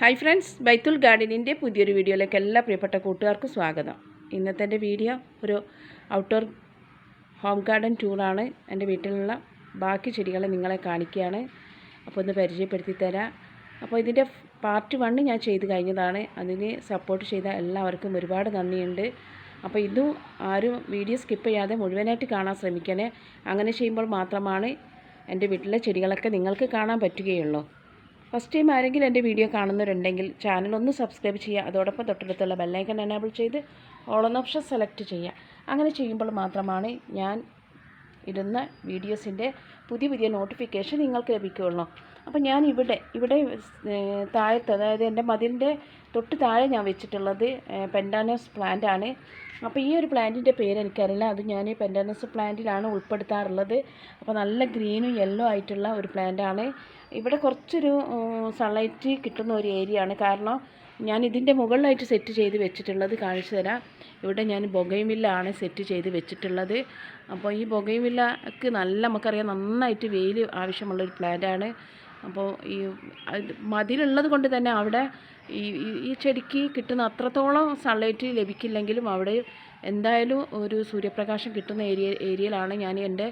Hi friends ബൈത്തുൽ ഗാർഡനിന്റെ പുതിയൊരു വീഡിയോയിലേക്ക് എല്ലാ പ്രിയപ്പെട്ട കൂട്ടുകാർക്കും സ്വാഗതം. ഇന്നത്തെ എന്റെ വീഡിയോ ഒരു ഔട്ട്ഡോർ ഹോം ഗാർഡൻ ടൂറാണ് എന്റെ വീട്ടിലുള്ള ബാക്കി ചെടികളെ നിങ്ങളെ കാണിക്കുകയാണ്. അപ്പോൾ ഒന്ന് പരിചയപ്പെടുത്തി തരാം. അപ്പോൾ ഇതിന്റെ പാർട്ട് വണ്ണ് ഞാൻ ചെയ്ത് കഴിഞ്ഞതാണ്. അതിന് സപ്പോർട്ട് ചെയ്ത എല്ലാവർക്കും ഒരുപാട് നന്ദിയുണ്ട്. അപ്പോൾ ഇതും ആരും വീഡിയോ സ്കിപ്പ് ചെയ്യാതെ മുഴുവനായിട്ട് കാണാൻ ശ്രമിക്കണേ. അങ്ങനെ ചെയ്യുമ്പോൾ മാത്രമാണ് എന്റെ വീട്ടിലെ ചെടികളൊക്കെ നിങ്ങൾക്ക് കാണാൻ പറ്റുകയുള്ളൂ. ഫസ്റ്റ് ടൈം ആരെങ്കിലും എന്റെ വീഡിയോ കാണുന്നവരുണ്ടെങ്കിൽ ചാനൽ ഒന്ന് സബ്സ്ക്രൈബ് ചെയ്യുക. അതോടൊപ്പം തൊട്ടടുത്തുള്ള ബെല്ലൈക്കൺ എനേബിൾ ചെയ്ത് എന്ന ഓപ്ഷൻ സെലക്ട് ചെയ്യുക. അങ്ങനെ ചെയ്യുമ്പോൾ മാത്രമാണ് ഞാൻ ഇടുന്ന വീഡിയോസിന്റെ പുതിയ പുതിയ നോട്ടിഫിക്കേഷൻ നിങ്ങൾക്ക് ലഭിക്കുകയുള്ളൂ. അപ്പോൾ ഞാൻ ഇവിടെ ഇവിടെ താഴത്ത് അതായത് എന്റെ മതിലിന്റെ തൊട്ട് താഴെ ഞാൻ വെച്ചിട്ടുള്ളത് പെൻഡാനസ് പ്ലാന്റ് ആണ്. അപ്പോൾ ഈ ഒരു പ്ലാന്റിന്റെ പേര് എനിക്കറിയില്ല. അത് ഞാൻ പെൻഡാനസ് പ്ലാന്റിലാണ് ഉൾപ്പെടുത്താറുള്ളത്. അപ്പോൾ നല്ല ഗ്രീനും യെല്ലോ ആയിട്ടുള്ള ഒരു പ്ലാന്റ് ആണ്. ഇവിടെ കുറച്ചൊരു സൺലൈറ്റ് കിട്ടുന്ന ഒരു ഏരിയ ആണ്. കാരണം ഞാൻ ഇതിന്റെ മുകളിലായിട്ട് സെറ്റ് ചെയ്ത് വെച്ചിട്ടുള്ളത് കാണിച്ചു തരാം ഇവിടെ ഞാൻ ബൊഗൈമില്ലാണ് സെറ്റ് ചെയ്ത് വെച്ചിട്ടുള്ളത്. അപ്പോൾ ഈ ബൊഗൈമില്ലക്ക് നല്ല നമുക്കറിയാം നന്നായിട്ട് വെയിൽ ആവശ്യമുള്ളൊരു പ്ലാന്റാണ് അപ്പോൾ ഈ മതിലുള്ളത് കൊണ്ട് തന്നെ അവിടെ ഈ- ഈ ചെടിക്ക് കിട്ടുന്ന അത്രത്തോളം സൺലൈറ്റ് ലഭിക്കില്ലെങ്കിലും അവിടെ എന്തായാലും ഒരു സൂര്യപ്രകാശം കിട്ടുന്ന ഏരിയ ഏരിയയിലാണ് ഞാൻ എന്റെ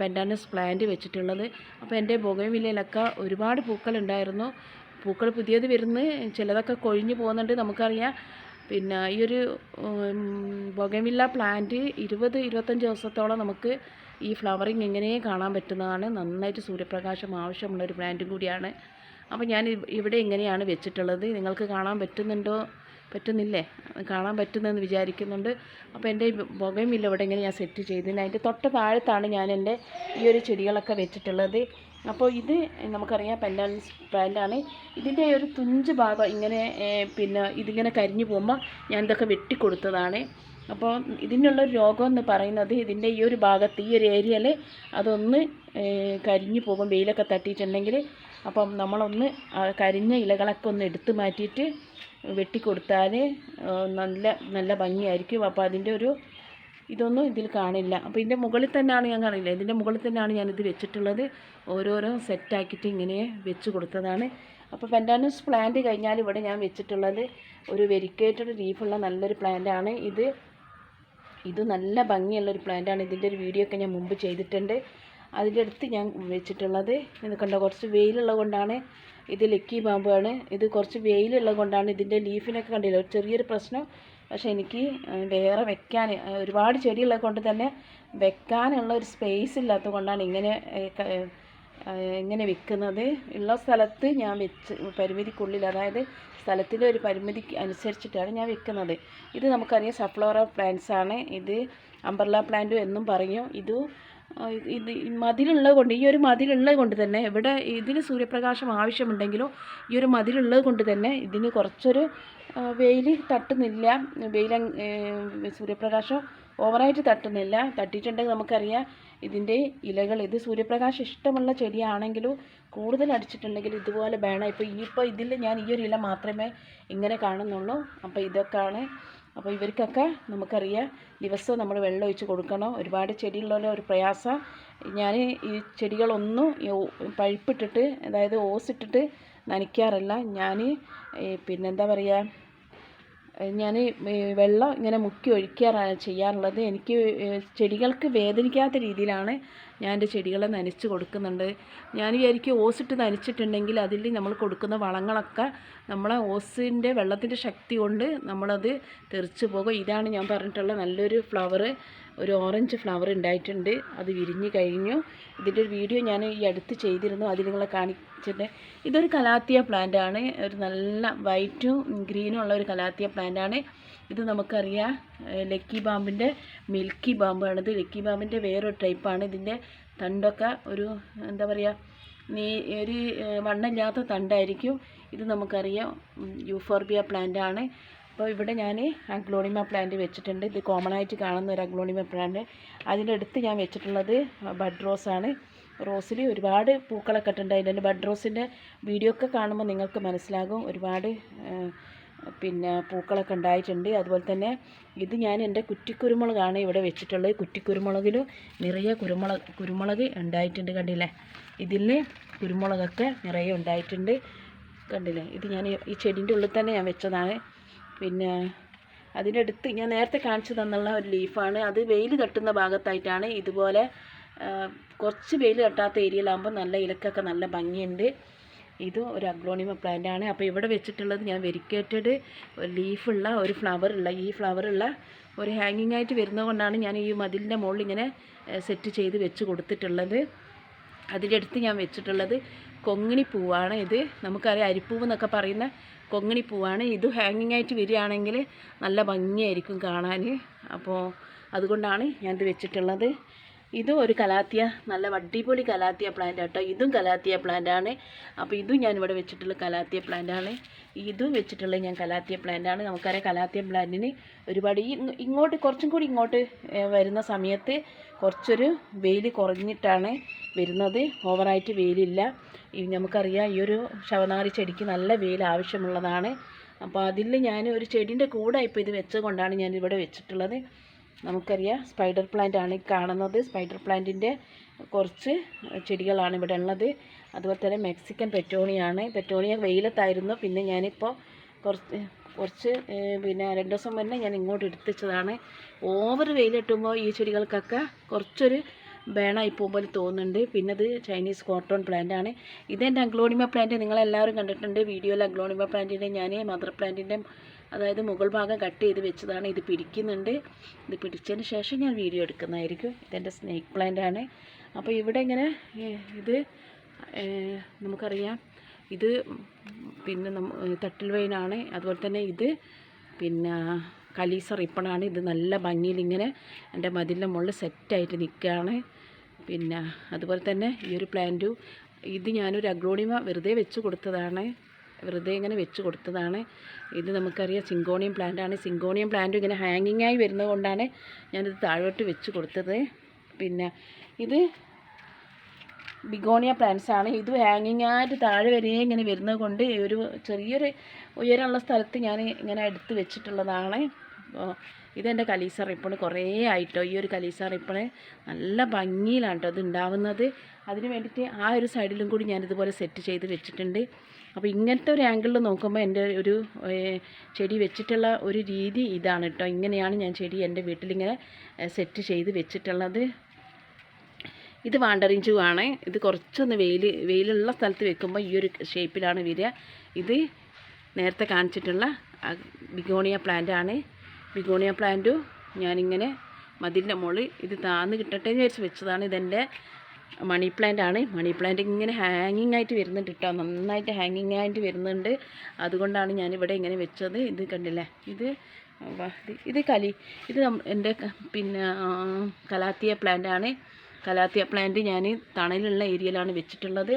പെൻഡാനസ് പ്ലാന്റ് വെച്ചിട്ടുള്ളത്. അപ്പോൾ എന്റെ ബൊഗൈമില്ലയിലൊക്കെ ഒരുപാട് പൂക്കളുണ്ടായിരുന്നു. പൂക്കൾ പുതിയത് വരുന്നു ചിലതൊക്കെ കൊഴിഞ്ഞു പോകുന്നുണ്ട് നമുക്കറിയാം. പിന്നെ ഈ ഒരു ബൊഗമില്ല പ്ലാന്റ് ഇരുപത് ഇരുപത്തഞ്ച് ദിവസത്തോളം നമുക്ക് ഈ ഫ്ലവറിങ് ഇങ്ങനെ കാണാൻ പറ്റുന്നതാണ് നന്നായിട്ട് സൂര്യപ്രകാശം ആവശ്യമുള്ള ഒരു പ്ലാന്റും കൂടിയാണ്. അപ്പോൾ ഞാൻ ഇവിടെ ഇങ്ങനെയാണ് വെച്ചിട്ടുള്ളത്? നിങ്ങൾക്ക് കാണാൻ പറ്റുന്നുണ്ടോ? പറ്റുന്നില്ലേ? കാണാൻ പറ്റുന്നെന്ന് വിചാരിക്കുന്നുണ്ട്. അപ്പോൾ എന്റെ പുകയും ഇല്ല ഇവിടെ ഇങ്ങനെ ഞാൻ സെറ്റ് ചെയ്തിന്. അതിന്റെ തൊട്ട് താഴത്താണ് ഞാൻ എന്റെ ഈ ഒരു ചെടികളൊക്കെ വെച്ചിട്ടുള്ളത്. അപ്പോൾ ഇത് നമുക്കറിയാം പെൻഡാൻസ് പ്ലാന്റാണ് ഇതിന്റെ ഒരു തുഞ്ച് ഭാഗം ഇങ്ങനെ പിന്നെ ഇതിങ്ങനെ കരിഞ്ഞു പോകുമ്പോൾ ഞാൻ ഇതൊക്കെ വെട്ടിക്കൊടുത്തതാണ്. അപ്പോൾ ഇതിനുള്ള രോഗം എന്ന് പറയുന്നത് ഇതിന്റെ ഈ ഒരു ഭാഗത്ത് ഈ ഒരു ഏരിയയിൽ അതൊന്ന് കരിഞ്ഞു പോകും വെയിലൊക്കെ തട്ടിയിട്ടുണ്ടെങ്കിൽ. അപ്പം നമ്മളൊന്ന് കരിഞ്ഞ ഇലകളൊക്കെ ഒന്ന് എടുത്തു മാറ്റിയിട്ട് വെട്ടിക്കൊടുത്താൽ നല്ല നല്ല ഭംഗിയായിരിക്കും. അപ്പോൾ അതിന്റെ ഒരു ഇതൊന്നും ഇതിൽ കാണില്ല. അപ്പോൾ ഇതിന്റെ മുകളിൽ തന്നെയാണ് ഞാൻ കാണില്ല. ഇതിന്റെ മുകളിൽ തന്നെയാണ് ഞാനിത് വെച്ചിട്ടുള്ളത്. ഓരോരോ സെറ്റാക്കിയിട്ട് ഇങ്ങനെ വെച്ച് കൊടുത്തതാണ്. അപ്പോൾ പെൻഡാനസ് പ്ലാന്റ് കഴിഞ്ഞാൽ ഇവിടെ ഞാൻ വെച്ചിട്ടുള്ളത് ഒരു വെരിക്കേറ്റഡ് ലീഫുള്ള നല്ലൊരു പ്ലാന്റാണ് ഇത്. ഇത് നല്ല ഭംഗിയുള്ളൊരു പ്ലാന്റാണ്. ഇതിന്റെ ഒരു വീഡിയോ ഒക്കെ ഞാൻ മുമ്പ് ചെയ്തിട്ടുണ്ട്. അതിന്റെ അടുത്ത് ഞാൻ വെച്ചിട്ടുള്ളത്. ഇത് കണ്ടോ കുറച്ച് വെയിലുള്ളത് കൊണ്ടാണ് ഇത് ലക്കി ബാമ്പാണ് ഇത് കുറച്ച് വെയിലുള്ളത് കൊണ്ടാണ് ഇതിന്റെ ലീഫിനൊക്കെ കണ്ടില്ല? ഒരു ചെറിയൊരു പ്രശ്നം. പക്ഷേ എനിക്ക് വേറെ വെക്കാൻ ഒരുപാട് ചെടിയുള്ളത് കൊണ്ട് തന്നെ വെക്കാനുള്ള ഒരു സ്പേസ് ഇല്ലാത്തത് കൊണ്ടാണ് ഇങ്ങനെ ഇങ്ങനെ വിൽക്കുന്നത് ഉള്ള സ്ഥലത്ത് ഞാൻ വെച്ച് പരിമിതിക്കുള്ളിൽ അതായത് സ്ഥലത്തിന്റെ ഒരു പരിമിതിക്ക് അനുസരിച്ചിട്ടാണ് ഞാൻ വിൽക്കുന്നത് ഇത് നമുക്കറിയാം സഫ്ലോറ പ്ലാന്റ്സ് ആണ്. ഇത് അംബർല പ്ലാന്റും എന്നും പറയും. ഇത് ഇത് മതിലുള്ളത് കൊണ്ട് ഈ ഒരു മതിലുള്ളത് കൊണ്ട് തന്നെ ഇവിടെ ഇതിന് സൂര്യപ്രകാശം ആവശ്യമുണ്ടെങ്കിലും ഈ ഒരു മതിലുള്ളത് കൊണ്ട് തന്നെ ഇതിന് കുറച്ചൊരു വെയിൽ തട്ടുന്നില്ല. വെയിൽ സൂര്യപ്രകാശം ഓവറായിട്ട് തട്ടുന്നില്ല. തട്ടിയിട്ടുണ്ടെങ്കിൽ നമുക്കറിയാം ഇതിന്റെ ഇലകൾ ഇത് സൂര്യപ്രകാശം ഇഷ്ടമുള്ള ചെടിയാണെങ്കിലും കൂടുതൽ അടിച്ചിട്ടുണ്ടെങ്കിൽ ഇതുപോലെ വേണം ഇപ്പോൾ ഇപ്പോൾ ഇതിൽ ഞാൻ ഈ ഒരു ഇല മാത്രമേ ഇങ്ങനെ കാണുന്നുള്ളൂ. അപ്പോൾ ഇതൊക്കെയാണ് അപ്പോൾ ഇവർക്കൊക്കെ നമുക്കറിയാം ദിവസവും നമ്മൾ വെള്ളം ഒഴിച്ച് കൊടുക്കണം. ഒരുപാട് ചെടികളുള്ള ഒരു പ്രയാസം. ഞാൻ ഈ ചെടികളൊന്നും പഴുപ്പിട്ടിട്ട് അതായത് ഓസിട്ടിട്ട് നനയ്ക്കാറില്ല. ഞാൻ പിന്നെന്താ പറയുക ഞാൻ വെള്ളം ഇങ്ങനെ മുക്കി ഒഴിക്കാറാണ് ചെയ്യാറുള്ളത്. എനിക്ക് ചെടികൾക്ക് വേദനിക്കാത്ത രീതിയിലാണ് ഞാൻ എന്റെ ചെടികളെ നനച്ച് കൊടുക്കുന്നുണ്ട്. ഞാൻ വിചാരിക്കും ഓസിട്ട് നനച്ചിട്ടുണ്ടെങ്കിൽ അതിൽ നമ്മൾ കൊടുക്കുന്ന വളങ്ങളൊക്കെ നമ്മളെ ഓസിന്റെ വെള്ളത്തിന്റെ ശക്തി കൊണ്ട് നമ്മളത് തെറിച്ച് പോകും. ഇതാണ് ഞാൻ പറഞ്ഞിട്ടുള്ള നല്ലൊരു ഫ്ലവർ ഒരു ഓറഞ്ച് ഫ്ലവർ ഉണ്ടായിട്ടുണ്ട്. അത് വിരിഞ്ഞ് കഴിഞ്ഞു. ഇതിന്റെ ഒരു വീഡിയോ ഞാൻ ഈ അടുത്ത് ചെയ്തിരുന്നു. അതിൽ നിങ്ങളെ കാണിച്ചിട്ട് ഇതൊരു കലാത്തിയ പ്ലാന്റ് ആണ്. ഒരു നല്ല വൈറ്റും ഗ്രീനും ഉള്ള ഒരു കലാത്തിയ പ്ലാന്റ് ആണ്. ഇത് നമുക്കറിയാം. ലക്കി ബാമ്പിന്റെ മിൽക്കി ബാമ്പാണിത്. ലക്കി ബാമ്പിന്റെ വേറൊരു ടൈപ്പാണ്. ഇതിന്റെ തണ്ടൊക്കെ ഒരു എന്താ പറയുക നീ ഒരു വണ്ണമില്ലാത്ത തണ്ടായിരിക്കും. ഇത് നമുക്കറിയാം യൂഫോർബിയ പ്ലാന്റ് ആണ് അപ്പോൾ ഇവിടെ ഞാൻ അഗ്ലോണിമ പ്ലാന്റ് വെച്ചിട്ടുണ്ട്. ഇത് കോമൺ ആയിട്ട് കാണുന്ന ഒരു അഗ്ലോണിമ പ്ലാന്റ്. അതിന്റെ അടുത്ത് ഞാൻ വെച്ചിട്ടുള്ളത് ബഡ് റോസ് ആണ്. റോസിൽ ഒരുപാട് പൂക്കളൊക്കെ ഇട്ടുണ്ട് അതിന്റെ ബഡ് റോസിന്റെ വീഡിയോ ഒക്കെ കാണുമ്പോൾ നിങ്ങൾക്ക് മനസ്സിലാകും. ഒരുപാട് പിന്നെ പൂക്കളൊക്കെ ഉണ്ടായിട്ടുണ്ട്. അതുപോലെ തന്നെ ഇത് ഞാൻ എന്റെ കുറ്റിക്കുരുമുളകാണ് ഇവിടെ വെച്ചിട്ടുള്ളത്. കുറ്റിക്കുരുമുളകിൽ നിറയെ കുരുമുളക് കുരുമുളക് ഉണ്ടായിട്ടുണ്ട് കണ്ടില്ലേ? ഇതിൽ കുരുമുളകൊക്കെ നിറയെ ഉണ്ടായിട്ടുണ്ട് കണ്ടില്ലേ? ഇത് ഞാൻ ഈ- ചെടിന്റെ ഉള്ളിൽ തന്നെ ഞാൻ വെച്ചതാണ്. പിന്നെ അതിന്റെ അടുത്ത് ഞാൻ നേരത്തെ കാണിച്ചു തന്നുള്ള ഒരു ലീഫാണ്. അത് വെയിൽ തട്ടുന്ന ഭാഗത്തായിട്ടാണ്. ഇതുപോലെ കുറച്ച് വെയിൽ തട്ടാത്ത ഏരിയയിലാകുമ്പോൾ നല്ല ഇലക്കൊക്കെ നല്ല ഭംഗിയുണ്ട്. ഇതും ഒരു അഗ്ലോണിമ പ്ലാന്റ് ആണ്. അപ്പോൾ ഇവിടെ വെച്ചിട്ടുള്ളത് ഞാൻ വെരിക്കേറ്റഡ് ലീഫുള്ള ഒരു ഫ്ലവറുള്ള ഈ ഫ്ലവറുള്ള ഒരു ഹാങ്ങിങ് ആയിട്ട് വരുന്നതുകൊണ്ടാണ് ഞാൻ ഈ മതിലിന്റെ മുകളിൽ ഇങ്ങനെ സെറ്റ് ചെയ്ത് വെച്ച് കൊടുത്തിട്ടുള്ളത്. അതിന്റെ അടുത്ത് ഞാൻ വെച്ചിട്ടുള്ളത് കൊങ്ങിണി പൂവാണ് ഇത്. നമുക്കറിയാം അരിപ്പൂവ് എന്നൊക്കെ പറയുന്ന കൊങ്ങിണി പൂവാണ് ഇത് ഹാങ്ങിങ് ആയിട്ട് വരികയാണെങ്കിൽ നല്ല ഭംഗിയായിരിക്കും കാണാൻ. അപ്പോൾ അതുകൊണ്ടാണ് ഞാനിത് വെച്ചിട്ടുള്ളത്. ഇതും ഒരു കലാത്തിയ നല്ല വട്ടിപൊളി കലാത്തിയ പ്ലാന്റ് കേട്ടോ ഇതും കലാത്തിയ ആണ്. അപ്പോൾ ഇതും ഞാൻ ഇവിടെ വെച്ചിട്ടുള്ള കലാത്തിയ ആണ്. ഇതും വെച്ചിട്ടുള്ള ഞാൻ കലാത്തിയ ആണ്. നമുക്കറിയാം കലാത്തിയ പ്ലാന്റിന് ഒരുപാട് ഈ ഇങ്ങോട്ട് കുറച്ചും കൂടി ഇങ്ങോട്ട് വരുന്ന സമയത്ത് കുറച്ചൊരു വെയിൽ കുറഞ്ഞിട്ടാണ് വരുന്നത്. ഓവറായിട്ട് വെയിലില്ല. നമുക്കറിയാം ഈ ഒരു ശവനാറി ചെടിക്ക് നല്ല വെയിൽ ആവശ്യമുള്ളതാണ്. അപ്പോൾ അതിൽ ഞാൻ ഒരു ചെടീന്റെ കൂടെ ഇപ്പോൾ ഇത് വെച്ചത് കൊണ്ടാണ് ഞാൻ ഇവിടെ വെച്ചിട്ടുള്ളത്. നമുക്കറിയാം സ്പൈഡർ പ്ലാന്റ് ആണ് കാണുന്നത്. സ്പൈഡർ പ്ലാന്റിന്റെ കുറച്ച് ചെടികളാണ് ഇവിടെ ഉള്ളത്. അതുപോലെ തന്നെ മെക്സിക്കൻ പെറ്റോണിയാണ്. പെറ്റോണിയ വെയിലത്തായിരുന്നു. പിന്നെ ഞാനിപ്പോൾ കുറച്ച് കുറച്ച് പിന്നെ രണ്ട് ദിവസം മുന്നേ ഞാൻ ഇങ്ങോട്ട് എടുത്തുവെച്ചതാണ് ഓവർ വെയിലിട്ടുമ്പോൾ ഈ ചെടികൾക്കൊക്കെ കുറച്ചൊരു ബേണായി പോകുമ്പോൾ തോന്നുന്നുണ്ട്. പിന്നെ അത് ചൈനീസ് കോട്ടൺ പ്ലാന്റ് ആണ് ഇതെന്റെ അഗ്ലോണിമ പ്ലാന്റ് നിങ്ങളെല്ലാവരും കണ്ടിട്ടുണ്ട്. വീഡിയോയിൽ അഗ്ലോണിമ പ്ലാന്റിന്റെ ഞാൻ മദർ പ്ലാന്റിന്റെ അതായത് മുകൾ ഭാഗം കട്ട് ചെയ്ത് വെച്ചതാണ് ഇത് പിടിക്കുന്നുണ്ട്. ഇത് പിടിച്ചതിന് ശേഷം ഞാൻ വീഡിയോ എടുക്കുന്നതായിരിക്കും. ഇതെന്റെ സ്നേക്ക് പ്ലാന്റ് ആണ്. അപ്പോൾ ഇവിടെ ഇങ്ങനെ ഇത് നമുക്കറിയാം. ഇത് പിന്നെ തട്ടിൽ വൈനാണ് അതുപോലെ തന്നെ ഇത് പിന്നെ കലീസർ റിപ്പണാണ് ഇത് നല്ല ഭംഗിയിൽ ഇങ്ങനെ എന്റെ മതിലിന്റെ മുകളിൽ സെറ്റായിട്ട് നിൽക്കുകയാണ്. പിന്നെ അതുപോലെ തന്നെ ഈ ഒരു പ്ലാന്റും ഇത് ഞാനൊരു അഗ്ലോണിമ വെറുതെ വെച്ച് കൊടുത്തതാണ്. വെറുതെ ഇങ്ങനെ വെച്ച് കൊടുത്തതാണ്. ഇത് നമുക്കറിയാം സിങ്കോണിയം പ്ലാന്റ് ആണ്. സിങ്കോണിയം പ്ലാന്റ് ഇങ്ങനെ ഹാങ്ങിങ് ആയി വരുന്നത് കൊണ്ടാണ് ഞാനിത് താഴോട്ട് വെച്ച് കൊടുത്തത്. പിന്നെ ഇത് ബിഗോണിയ പ്ലാന്റ്സ് ആണ്. ഇത് ഹാങ്ങിങ് ആയിട്ട് താഴെ വരെ ഇങ്ങനെ വരുന്നത് കൊണ്ട് ഒരു ചെറിയൊരു ഉയരമുള്ള സ്ഥലത്ത് ഞാൻ ഇങ്ങനെ എടുത്ത് വെച്ചിട്ടുള്ളതാണ്. അപ്പോൾ ഇതെന്റെ കലീസ റിപ്പണ് കുറേ ആയിട്ടോ ഈ ഒരു കലീസ റിപ്പണ് നല്ല ഭംഗിയിലാണ് കേട്ടോ ഇത് ഉണ്ടാവുന്നത്. അതിന് വേണ്ടിയിട്ട് ആ ഒരു സൈഡിലും കൂടി ഞാനിതുപോലെ സെറ്റ് ചെയ്ത് വെച്ചിട്ടുണ്ട്. അപ്പോൾ ഇങ്ങനത്തെ ഒരു ആംഗിളിൽ നോക്കുമ്പോൾ എന്റെ ഒരു ചെടി വെച്ചിട്ടുള്ള ഒരു രീതി ഇതാണ് കേട്ടോ ഇങ്ങനെയാണ് ഞാൻ ചെടി എന്റെ വീട്ടിലിങ്ങനെ സെറ്റ് ചെയ്ത് വെച്ചിട്ടുള്ളത്. ഇത് വാണ്ടറിഞ്ചു ആണ്. ഇത് കുറച്ചൊന്ന് വെയിൽ വെയിലുള്ള സ്ഥലത്ത് വെക്കുമ്പോൾ ഈ ഒരു ഷേപ്പിലാണ് വരിക. ഇത് നേരത്തെ കാണിച്ചിട്ടുള്ള ബിഗോണിയ ആണ്. ബിഗോണിയ പ്ലാന്റും ഞാനിങ്ങനെ മതിലിന്റെ മുകളിൽ ഇത് താന്ന് കിട്ടട്ടെ എന്ന് വിചാരിച്ച് വെച്ചതാണ് ഇതെന്റെ മണി പ്ലാന്റ് ആണ്. മണി പ്ലാന്റ് ഇങ്ങനെ ഹാങ്ങിങ് ആയിട്ട് വരുന്നുണ്ട് കേട്ടോ നന്നായിട്ട് ഹാങ്ങിങ് ആയിട്ട് വരുന്നുണ്ട്. അതുകൊണ്ടാണ് ഞാനിവിടെ ഇങ്ങനെ വെച്ചത്. ഇത് കണ്ടില്ലേ? ഇത് ഇത് കലി. ഇത് എന്റെ പിന്നെ കലാത്തിയ പ്ലാന്റ് ആണ്. കലാത്തിയ പ്ലാന്റ് ഞാൻ തണലുള്ള ഏരിയയിലാണ് വെച്ചിട്ടുള്ളത്.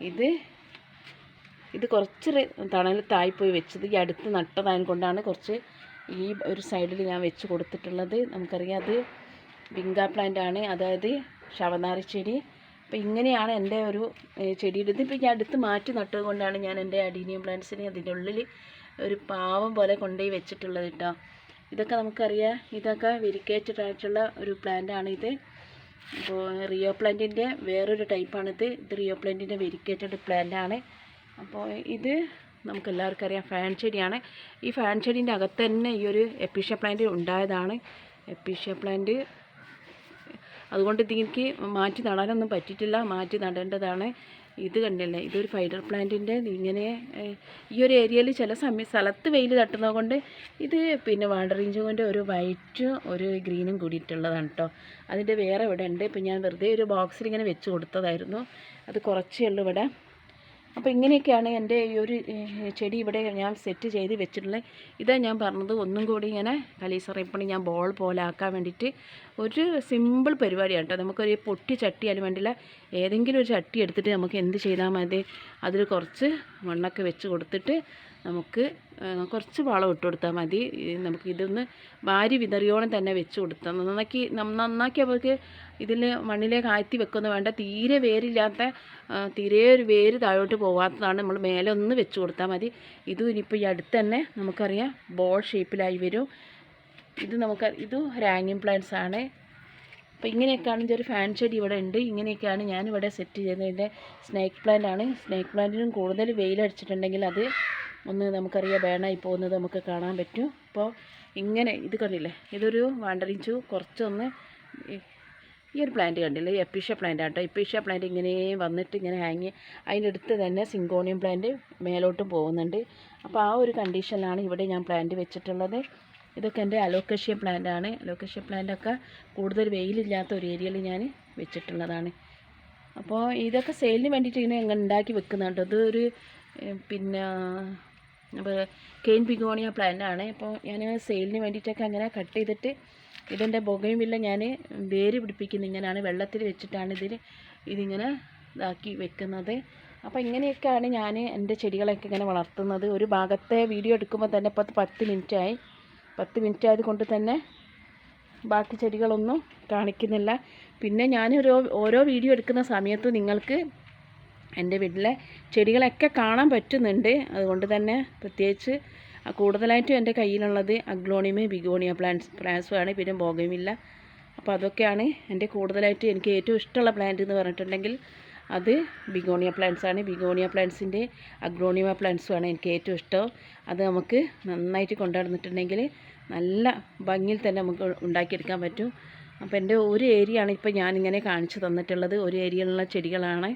ഇത് ഇത് കുറച്ച് തണൽ താഴ്പോയി വെച്ചത്. ഈ അടുത്ത് നട്ടതായത് കൊണ്ടാണ് കുറച്ച് ഈ ഒരു സൈഡിൽ ഞാൻ വെച്ച് കൊടുത്തിട്ടുള്ളത്. നമുക്കറിയാം അത് ബിങ്ക പ്ലാന്റ് ആണ്. അതായത് ശവനാറി ചെടി അപ്പോൾ ഇങ്ങനെയാണ് എന്റെ ഒരു ചെടിയുടെ ഇതിപ്പോൾ ഞാൻ എടുത്ത് മാറ്റി നട്ടത് കൊണ്ടാണ് ഞാൻ എന്റെ അഡീനിയം പ്ലാന്റ്സിനെ അതിന്റെ ഉള്ളിൽ ഒരു പാവം പോലെ കൊണ്ടുപോയി വെച്ചിട്ടുള്ളത് കേട്ടോ ഇതൊക്കെ നമുക്കറിയാം. ഇതൊക്കെ വെരിക്കേറ്റഡ് ആയിട്ടുള്ള ഒരു പ്ലാന്റ് ആണ് ഇത്. അപ്പോൾ റിയോ പ്ലാന്റിന്റെ വേറൊരു ടൈപ്പാണിത് ഇത്. റിയോ പ്ലാന്റിന്റെ വെരിക്കേറ്റഡ് പ്ലാന്റ് ആണ്. അപ്പോൾ ഇത് നമുക്ക് എല്ലാവർക്കും അറിയാം ഫാൻ ചെടിയാണ്. ഈ ഫാൻ ചെടീന്റെ അകത്ത് തന്നെ ഈ ഒരു എപ്പീഷ്യ പ്ലാന്റ് ഉണ്ടായതാണ്. എപ്പീഷ്യ പ്ലാന്റ് അതുകൊണ്ട് ഇത് എനിക്ക് മാറ്റി നടാനൊന്നും പറ്റിയിട്ടില്ല മാറ്റി നടേണ്ടതാണ്. ഇത് കണ്ടില്ലേ? ഇതൊരു ഫൈഡർ പ്ലാന്റിന്റെ ഇങ്ങനെ ഈ ഒരു ഏരിയയിൽ ചില സമയ സ്ഥലത്ത് വെയിൽ തട്ടുന്നത് കൊണ്ട് ഇത് പിന്നെ വാണ്ടറിഞ്ചും കൊണ്ട് ഒരു വൈറ്റും ഒരു ഗ്രീനും കൂടിയിട്ടുള്ളതാണ് കേട്ടോ അതിന്റെ വേറെ ഇവിടെ ഉണ്ട് ഇപ്പം ഞാൻ വെറുതെ ഒരു ബോക്സിൽ ഇങ്ങനെ വെച്ച് കൊടുത്തതായിരുന്നു. അത് കുറച്ചേ ഉള്ളൂ ഇവിടെ. അപ്പോൾ ഇങ്ങനെയൊക്കെയാണ് എന്റെ ഈ ഒരു ചെടി ഇവിടെ ഞാൻ സെറ്റ് ചെയ്ത് വെച്ചിട്ടുള്ളത് ഇതാ ഞാൻ പറഞ്ഞത്. ഒന്നും കൂടി ഇങ്ങനെ കലീസറിപ്പണി ഞാൻ ബോൾ പോലെ ആക്കാൻ വേണ്ടിയിട്ട് ഒരു സിമ്പിൾ പരിപാടിയാണ് കേട്ടോ. നമുക്കൊരു പൊട്ടി ചട്ടിയാലും വേണ്ടില്ല ഏതെങ്കിലും ഒരു ചട്ടി എടുത്തിട്ട് നമുക്ക് എന്ത് ചെയ്താൽ മതി. അതിൽ കുറച്ച് മണ്ണൊക്കെ വെച്ച് കൊടുത്തിട്ട് നമുക്ക് കുറച്ച് വളം ഇട്ട് കൊടുത്താൽ മതി. നമുക്ക് ഇതൊന്ന് വാരി വിതറിയോണം തന്നെ വെച്ച് കൊടുത്താൽ നന്നാക്കി നന്നാക്കി അവർക്ക് ഇതിൽ മണ്ണിലേക്ക് ആഴ്ത്തി വെക്കുന്ന വേണ്ട. തീരെ വേരില്ലാത്ത തീരെ ഒരു വേര് താഴോട്ട് പോവാത്തതാണ് നമ്മൾ മേലെ ഒന്ന് വെച്ച് കൊടുത്താൽ മതി. ഇതും ഇനിയിപ്പോൾ ഈ അടുത്ത് തന്നെ നമുക്കറിയാം ബോൾ ഷേപ്പിലായി വരും. ഇത് നമുക്ക് ഇത് ഹാങ്ങിങ് പ്ലാന്റ്സ് ആണ്. അപ്പോൾ ഇങ്ങനെയൊക്കെയാണ് ഒരു ഫാൻ ചെടി ഇവിടെ ഉണ്ട്. ഇങ്ങനെയൊക്കെയാണ് ഞാനിവിടെ സെറ്റ് ചെയ്തതിന്റെ സ്നേക്ക് പ്ലാന്റ് ആണ്. സ്നേക്ക് പ്ലാന്റിനും കൂടുതൽ വെയിലടിച്ചിട്ടുണ്ടെങ്കിൽ അത് ഒന്ന് നമുക്കറിയാം വേണായി പോകുന്നത് നമുക്ക് കാണാൻ പറ്റും. അപ്പോൾ ഇങ്ങനെ ഇത് കണ്ടില്ലേ? ഇതൊരു വാണ്ടറിഞ്ചു കുറച്ചൊന്ന് ഈ- ഒരു പ്ലാന്റ് കണ്ടില്ലേ? എപ്പീഷ്യ പ്ലാന്റ് ആട്ടോ എപ്പീഷ്യ പ്ലാന്റ് ഇങ്ങനെ വന്നിട്ട് ഇങ്ങനെ ഹാങ്ങി അതിന്റെ അടുത്ത് തന്നെ സിങ്കോണിയം പ്ലാന്റ് മേലോട്ടും പോകുന്നുണ്ട്. അപ്പോൾ ആ ഒരു കണ്ടീഷനിലാണ് ഇവിടെ ഞാൻ പ്ലാന്റ് വെച്ചിട്ടുള്ളത്. ഇതൊക്കെ എന്റെ ആണ്. അലോക്കേഷ്യ പ്ലാന്റ് ഒക്കെ കൂടുതൽ വെയിലില്ലാത്ത ഒരു ഏരിയയിൽ ഞാൻ വെച്ചിട്ടുള്ളതാണ്. അപ്പോൾ ഇതൊക്കെ സെയിലിന് വേണ്ടിയിട്ട് ഇങ്ങനെ ഉണ്ടാക്കി വെക്കുന്നുണ്ട്. അതൊരു പിന്നെ അപ്പോൾ കെയിൻ ബിഗോണിയ പ്ലാന്റാണ് അപ്പോൾ ഞാൻ സെയിലിന് വേണ്ടിയിട്ടൊക്കെ അങ്ങനെ കട്ട് ചെയ്തിട്ട് ഇതിന്റെ ബൊഗയും വില്ല ഞാൻ വേര് പിടിപ്പിക്കുന്നത് ഇങ്ങനെയാണ് വെള്ളത്തിൽ വെച്ചിട്ടാണ് ഇതിൽ ഇതിങ്ങനെ ഇതാക്കി വെക്കുന്നത്. അപ്പോൾ ഇങ്ങനെയൊക്കെയാണ് ഞാൻ എന്റെ ചെടികളൊക്കെ ഇങ്ങനെ വളർത്തുന്നത്. ഒരു ഭാഗത്തെ വീഡിയോ എടുക്കുമ്പോൾ തന്നെ പത്ത് പത്ത് മിനിറ്റായി. പത്ത് മിനിറ്റ് ആയതുകൊണ്ട് തന്നെ ബാക്കി ചെടികളൊന്നും കാണിക്കുന്നില്ല. പിന്നെ ഞാനൊരു ഓരോ വീഡിയോ എടുക്കുന്ന സമയത്ത് നിങ്ങൾക്ക് എന്റെ വീട്ടിലെ ചെടികളൊക്കെ കാണാൻ പറ്റുന്നുണ്ട്. അതുകൊണ്ട് തന്നെ പ്രത്യേകിച്ച് കൂടുതലായിട്ടും എന്റെ കയ്യിലുള്ളത് അഗ്ലോണിമ ബിഗോണിയ പ്ലാന്റ്സ് പ്ലാന്റ്സുമാണ്. പിന്നെ ബോഗമില്ല. അപ്പോൾ അതൊക്കെയാണ് എന്റെ കൂടുതലായിട്ട് എനിക്ക് ഏറ്റവും ഇഷ്ടമുള്ള പ്ലാന്റ് എന്ന് പറഞ്ഞിട്ടുണ്ടെങ്കിൽ അത് ബിഗോണിയ പ്ലാന്റ്സ് ആണ് ബിഗോണിയ പ്ലാന്റ്സിന്റെ അഗ്രോണിമ പ്ലാന്റ്സുമാണ് എനിക്ക് ഏറ്റവും ഇഷ്ടം. അത് നമുക്ക് നന്നായിട്ട് കൊണ്ടുവന്നിട്ടുണ്ടെങ്കിൽ നല്ല ഭംഗിയിൽ തന്നെ നമുക്ക് ഉണ്ടാക്കിയെടുക്കാൻ പറ്റും. അപ്പോൾ എന്റെ ഒരു ഏരിയ ആണ് ഇപ്പോൾ ഞാനിങ്ങനെ കാണിച്ചു തന്നിട്ടുള്ളത്. ഒരു ഏരിയയിലുള്ള ചെടികളാണ്.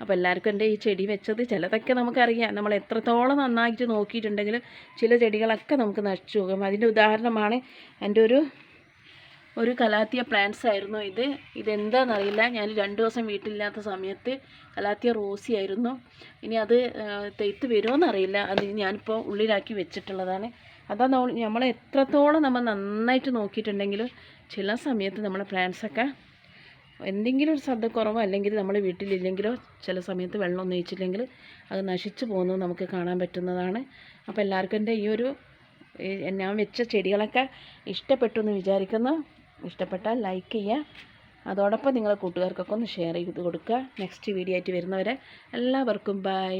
അപ്പോൾ എല്ലാവർക്കും എന്റെ ഈ ചെടി വെച്ചത് ചിലതൊക്കെ നമുക്കറിയാം. നമ്മൾ എത്രത്തോളം നന്നായിട്ട് നോക്കിയിട്ടുണ്ടെങ്കിൽ ചില ചെടികളൊക്കെ നമുക്ക് നശിച്ചു പോകും. അതിന്റെ ഉദാഹരണമാണ് എന്റെ ഒരു ഒരു കലാത്തിയ പ്ലാന്റ്സ് ആയിരുന്നു ഇത്. ഇതെന്താണെന്നറിയില്ല ഞാൻ രണ്ട് ദിവസം വീട്ടിലില്ലാത്ത സമയത്ത് കലാത്തിയ റോസി ആയിരുന്നു. ഇനി അത് തെയ്ത്ത് വരുമോയെന്നറിയില്ല അത് ഞാനിപ്പോൾ ഉള്ളിലാക്കി വെച്ചിട്ടുള്ളതാണ്. അതാ നമ്മൾ എത്രത്തോളം നമ്മൾ നന്നായിട്ട് നോക്കിയിട്ടുണ്ടെങ്കിലും ചില സമയത്ത് നമ്മുടെ പ്ലാന്റ്സൊക്കെ എന്തെങ്കിലും ഒരു ശ്രദ്ധ കുറവോ അല്ലെങ്കിൽ നമ്മൾ വീട്ടിലില്ലെങ്കിലോ ചില സമയത്ത് വെള്ളം ഒന്നും ഒഴിച്ചില്ലെങ്കിൽ അത് നശിച്ചു പോകുന്നത് നമുക്ക് കാണാൻ പറ്റുന്നതാണ്. അപ്പോൾ എല്ലാവർക്കും എന്റെ ഈ ഒരു ഞാൻ വെച്ച ചെടികളൊക്കെ ഇഷ്ടപ്പെട്ടു എന്ന് വിചാരിക്കുന്നു. ഇഷ്ടപ്പെട്ടാൽ ലൈക്ക് ചെയ്യുക. അതോടൊപ്പം നിങ്ങളെ കൂട്ടുകാർക്കൊക്കെ ഒന്ന് ഷെയർ ചെയ്ത് കൊടുക്കുക. നെക്സ്റ്റ് വീഡിയോ ആയിട്ട് വരുന്നവരെ എല്ലാവർക്കും ബൈ